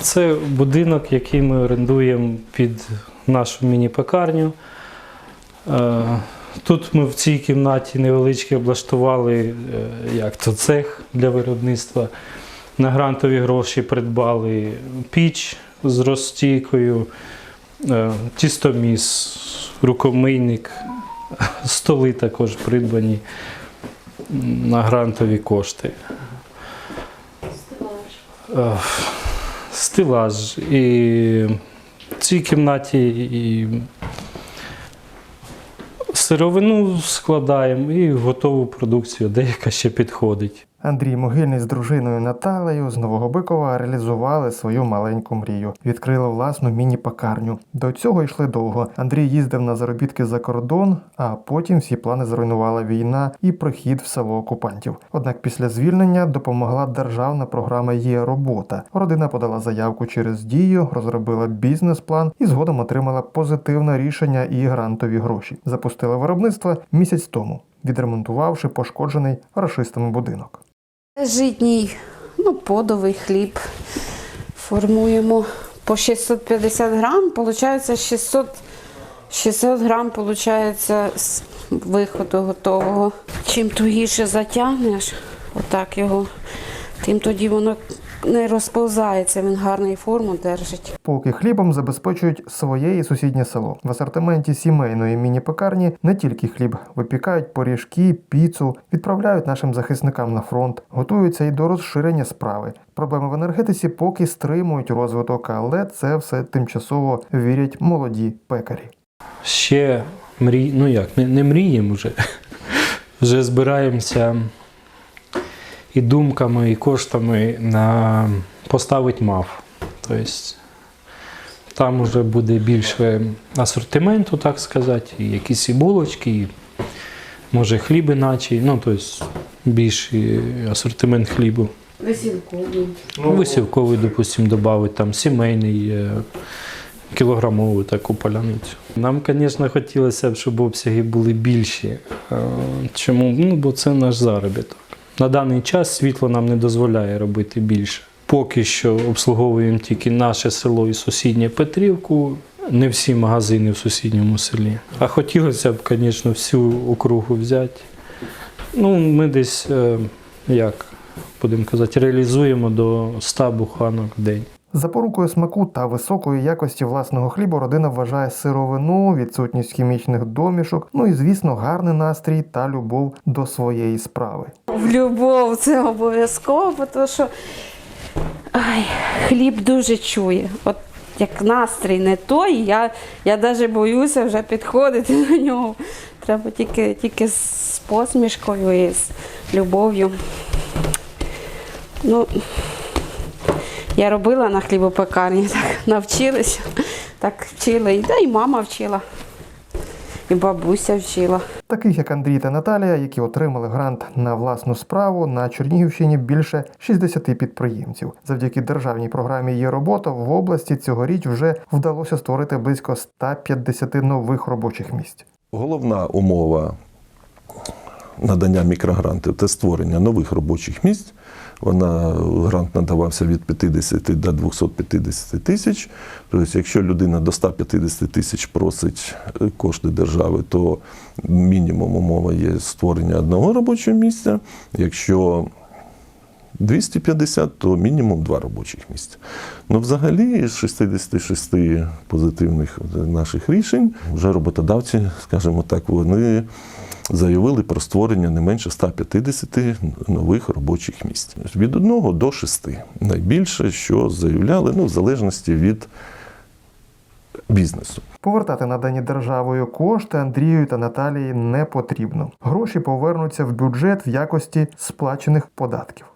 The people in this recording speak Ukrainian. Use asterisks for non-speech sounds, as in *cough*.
Це будинок, який ми орендуємо під нашу міні-пекарню. Е, Тут ми в цій кімнаті невеличке облаштували е, як то цех для виробництва. На грантові гроші придбали піч з розстійкою, е, тістоміс, рукомийник, *laughs* столи також придбані на грантові кошти. Е, Стелаж. І в цій кімнаті і сировину складаємо і готову продукцію, деяка ще підходить. Андрій Могильний з дружиною Наталею з Нового Бикова реалізували свою маленьку мрію. Відкрили власну міні-пекарню. До цього йшли довго. Андрій їздив на заробітки за кордон, а потім всі плани зруйнувала війна і прихід в село окупантів. Однак після звільнення допомогла державна програма Є робота. Родина подала заявку через дію, розробила бізнес-план і згодом отримала позитивне рішення і грантові гроші. Запустила виробництво місяць тому, відремонтувавши пошкоджений рашистами будинок. Житній, ну, подовий хліб формуємо по 650 грам, получається 600, 600 грам получається з виходу готового. Чим тугіше затягнеш, отак його, тим тоді воно не розповзається, він гарний форму держить. Поки хлібом забезпечують своє і сусіднє село. В асортименті сімейної міні-пекарні не тільки хліб, випікають пиріжки, піцу, відправляють нашим захисникам на фронт, готуються і до розширення справи. Проблеми в енергетиці поки стримують розвиток, але це все тимчасово вірять молоді пекарі. Ще мрій, ну як, не, не мріємо вже. *laughs* Вже збираємося і думками, і коштами на поставити МАФ. Тобто там вже буде більше асортименту, так сказати, і якісь і булочки, і може хліб іначе, ну тобто більший асортимент хлібу. Висілковий. Ну, висівковий, допустимо, додати там сімейний, е, кілограмову таку паляницю. Нам, звісно, хотілося б, щоб обсяги були більші. Е, Чому? Ну, бо це наш заробіток. На даний час світло нам не дозволяє робити більше. Поки що обслуговуємо тільки наше село і сусіднє Петрівку, не всі магазини в сусідньому селі. А хотілося б, звісно, всю округу взяти. Ну, ми десь, е, як будемо казати, реалізуємо до 100 буханок в день. Запорукою смаку та високої якості власного хлібу родина вважає сировину, відсутність хімічних домішок, ну і звісно, гарний настрій та любов до своєї справи. В любов це обов'язково, тому що ай, хліб дуже чує. От як настрій не той, я, я навіть боюся вже підходити до нього. Треба тільки, тільки з посмішкою і з любов'ю. Ну, я робила на хлібопекарні, так навчилася, так вчила. І, та і мама вчила, і бабуся вчила. Таких як Андрій та Наталія, які отримали грант на власну справу, на Чернігівщині більше 60 підприємців. Завдяки державній програмі є робота в області цьогоріч вже вдалося створити близько 150 нових робочих місць. Головна умова надання мікрогрантів це створення нових робочих місць. Вона грант надавався від 50 до 250 тисяч. Тобто, якщо людина до 150 тисяч просить е, кошти держави, то мінімум умова є створення одного робочого місця. Якщо 250, то мінімум два робочих місця. Ну, взагалі, з 66 позитивних наших рішень, вже роботодавці, скажімо так, вони заявили про створення не менше 150 нових робочих місць. Від 1 до 6. Найбільше, що заявляли, ну, в залежності від бізнесу. Повертати надані державою кошти Андрію та Наталії не потрібно. Гроші повернуться в бюджет в якості сплачених податків.